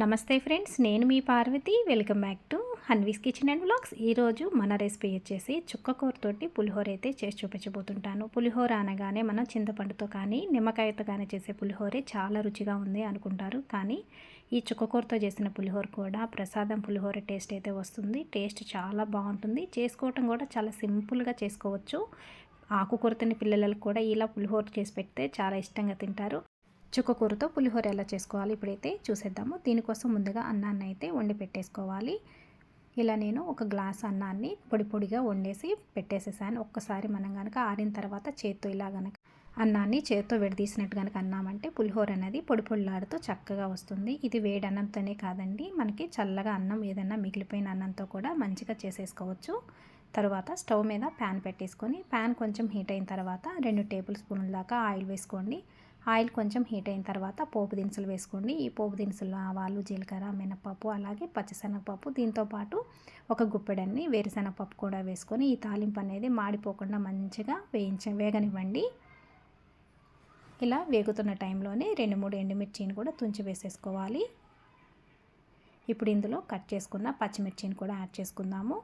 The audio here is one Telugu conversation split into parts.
నమస్తే ఫ్రెండ్స్ నేను మీ Parvathi. Welcome back to Hanvi's kitchen and blogs ఈరోజు మన రెసిపీ వచ్చేసి చుక్కకూరతోటి పులిహోర అయితే చేసి చూపించబోతుంటాను. పులిహోర అనగానే మనం చింతపండుతో కానీ నిమ్మకాయతో కానీ చేసే పులిహోరే చాలా రుచిగా ఉంది అనుకుంటారు. కానీ ఈ చుక్కకూరతో చేసిన పులిహోర కూడా ప్రసాదం పులిహోర టేస్ట్ అయితే వస్తుంది. టేస్ట్ చాలా బాగుంటుంది. చేసుకోవటం కూడా చాలా సింపుల్గా చేసుకోవచ్చు. ఆకుకూరతని పిల్లలకు కూడా ఇలా పులిహోర చేసి పెడితే చాలా ఇష్టంగా తింటారు. చుక్కకూరతో పులిహోర ఎలా చేసుకోవాలి ఇప్పుడైతే చూసేద్దాము. దీనికోసం ముందుగా అన్నాన్ని అయితే వండి పెట్టేసుకోవాలి. ఇలా నేను ఒక గ్లాస్ అన్నాన్ని పొడి పొడిగా వండేసి పెట్టేసేసాను. ఒక్కసారి మనం కనుక ఆరిన తర్వాత చేత్తో ఇలా కనుక అన్నాన్ని చేత్తో విడదీసినట్టు కనుక అన్నామంటే పులిహోర అనేది పొడి పొడిలాడుతూ చక్కగా వస్తుంది. ఇది వేడి అన్నంతోనే కాదండి మనకి చల్లగా అన్నం ఏదన్నా మిగిలిపోయిన అన్నంతో కూడా మంచిగా చేసేసుకోవచ్చు. తర్వాత స్టవ్ మీద ప్యాన్ పెట్టేసుకొని ప్యాన్ కొంచెం హీట్ అయిన తర్వాత రెండు టేబుల్ స్పూన్ల దాకా ఆయిల్ వేసుకోండి. ఆయిల్ కొంచెం హీట్ అయిన తర్వాత పోపు దినుసులు వేసుకోండి. ఈ పోపు దినుసులు ఆవాలు జీలకర్ర మినపప్పు అలాగే పచ్చిశనగపప్పు దీంతోపాటు ఒక గుప్పెడన్ని వేరుశనగపప్పు కూడా వేసుకొని ఈ తాలింపు అనేది మాడిపోకుండా మంచిగా వేయించ వేగనివ్వండి. ఇలా వేగుతున్న టైంలోనే రెండు మూడు ఎండుమిర్చిని కూడా తుంచి వేసేసుకోవాలి. ఇప్పుడు ఇందులో కట్ చేసుకున్న పచ్చిమిర్చిని కూడా యాడ్ చేసుకుందాము.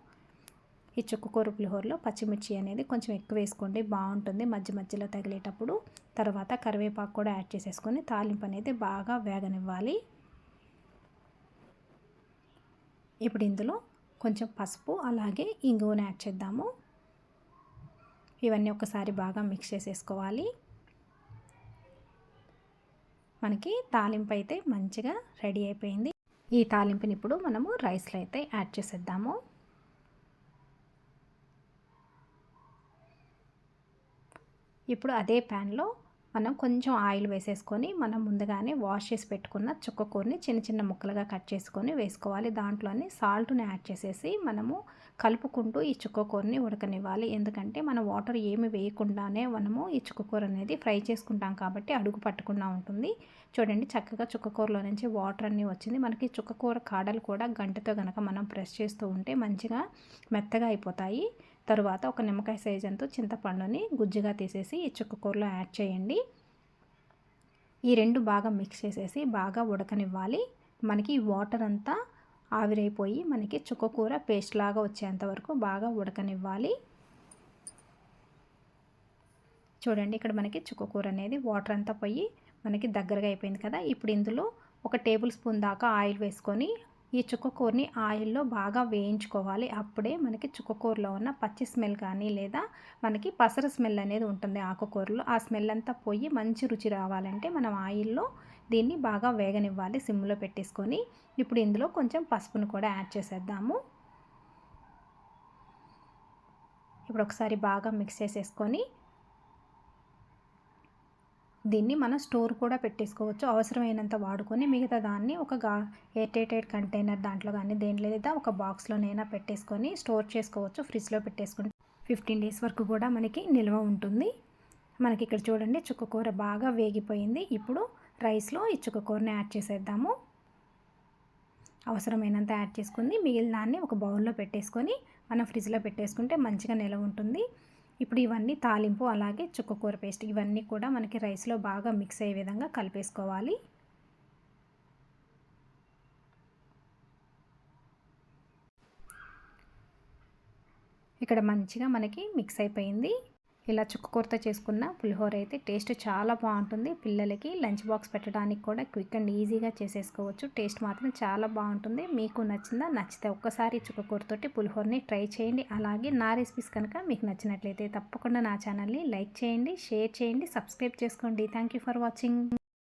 ఈ చుక్కకూర పులిహోరలో పచ్చిమిర్చి అనేది కొంచెం ఎక్కువ వేసుకోండి బాగుంటుంది. మధ్య మధ్యలో తగిలేటప్పుడు తర్వాత కరివేపాకు కూడా యాడ్ చేసేసుకొని తాలింపు అనేది బాగా వేగనివ్వాలి. ఇప్పుడు ఇందులో కొంచెం పసుపు అలాగే ఇంగువని యాడ్ చేద్దాము. ఇవన్నీ ఒకసారి బాగా మిక్స్ చేసేసుకోవాలి. మనకి తాలింపు అయితే మంచిగా రెడీ అయిపోయింది. ఈ తాలింపుని ఇప్పుడు మనము రైస్లో అయితే యాడ్ చేసేద్దాము. ఇప్పుడు అదే ప్యాన్లో మనం కొంచెం ఆయిల్ వేసేసుకొని మనం ముందుగానే వాష్ చేసి పెట్టుకున్న చుక్కకూరని చిన్న చిన్న ముక్కలుగా కట్ చేసుకొని వేసుకోవాలి. దాంట్లోనే సాల్ట్ని యాడ్ చేసేసి మనము కలుపుకుంటూ ఈ చుక్కకూరని ఉడకనివ్వాలి. ఎందుకంటే మనం వాటర్ ఏమి వేయకుండానే మనము ఈ చుక్కకూర అనేది ఫ్రై చేసుకుంటాం కాబట్టి అడుగు పట్టకుండా ఉంటుంది. చూడండి చక్కగా చుక్కకూరలో నుంచి వాటర్ అన్నీ వచ్చింది. మనకి చుక్కకూర కాడలు కూడా గంటతో కనుక మనం ప్రెస్ చేస్తూ ఉంటే మంచిగా మెత్తగా అయిపోతాయి. తరువాత ఒక నిమ్మకాయ సైజ్ అంతా చింతపండుని గుజ్జుగా తీసేసి ఈ చుక్కకూరలో యాడ్ చేయండి. ఈ రెండు బాగా మిక్స్ చేసేసి బాగా ఉడకనివ్వాలి. మనకి వాటర్ అంతా ఆవిరైపోయి మనకి చుక్కకూర పేస్ట్ లాగా వచ్చేంత వరకు బాగా ఉడకనివ్వాలి. చూడండి ఇక్కడ మనకి చుక్కకూర అనేది వాటర్ అంతా పోయి మనకి దగ్గరగా అయిపోయింది కదా. ఇప్పుడు ఇందులో ఒక టేబుల్ స్పూన్ దాకా ఆయిల్ వేసుకొని ఈ చుక్కకూరని ఆయిల్లో బాగా వేయించుకోవాలి. అప్పుడే మనకి చుక్కకూరలో ఉన్న పచ్చి స్మెల్ కానీ లేదా మనకి పసర స్మెల్ అనేది ఉంటుంది ఆకుకూరలో. ఆ స్మెల్ అంతా పోయి మంచి రుచి రావాలంటే మనం ఆయిల్లో దీన్ని బాగా వేగనివ్వాలి. సిమ్లో పెట్టేసుకొని ఇప్పుడు ఇందులో కొంచెం పసుపును కూడా యాడ్ చేసేద్దాము. ఇప్పుడు ఒకసారి బాగా మిక్స్ చేసేసుకొని దీన్ని మనం స్టోర్ కూడా పెట్టేసుకోవచ్చు. అవసరమైనంత వాడుకొని మిగతా దాన్ని ఒక గా ఎయిర్టైటెడ్ కంటైనర్ దాంట్లో కానీ దేంట్లో లేదా ఒక బాక్స్లోనైనా పెట్టేసుకొని స్టోర్ చేసుకోవచ్చు. ఫ్రిడ్జ్లో పెట్టేసుకుంటే ఫిఫ్టీన్ డేస్ వరకు కూడా మనకి నిల్వ ఉంటుంది. మనకి ఇక్కడ చూడండి చుక్కకూర బాగా వేగిపోయింది. ఇప్పుడు రైస్లో ఈ చుక్కకూరని యాడ్ చేసేద్దాము. అవసరమైనంత యాడ్ చేసుకుని మిగిలిన దాన్ని ఒక బౌల్లో పెట్టేసుకొని మనం ఫ్రిడ్జ్లో పెట్టేసుకుంటే మంచిగా నిల్వ ఉంటుంది. ఇప్పుడు ఇవన్నీ తాలింపు అలాగే చుక్కకూర పేస్ట్ ఇవన్నీ కూడా మనకి రైస్లో బాగా మిక్స్ అయ్యే విధంగా కలిపేసుకోవాలి. ఇక్కడ మంచిగా మనకి మిక్స్ అయిపోయింది. ఇలా చుక్కకూరతో చేసుకున్న పులిహోర అయితే టేస్ట్ చాలా బాగుంటుంది. పిల్లలకి లంచ్ బాక్స్ పెట్టడానికి కూడా క్విక్ అండ్ ఈజీగా చేసేసుకోవచ్చు. టేస్ట్ మాత్రం చాలా బాగుంటుంది. మీకు నచ్చిందా నచ్చితే ఒక్కసారి చుక్కకూరతోటి పులిహోరని ట్రై చేయండి. అలాగే నా రెసిపీస్ కనుక మీకు నచ్చినట్లయితే తప్పకుండా నా ఛానల్ని లైక్ చేయండి షేర్ చేయండి సబ్స్క్రైబ్ చేసుకోండి. Thank for watching.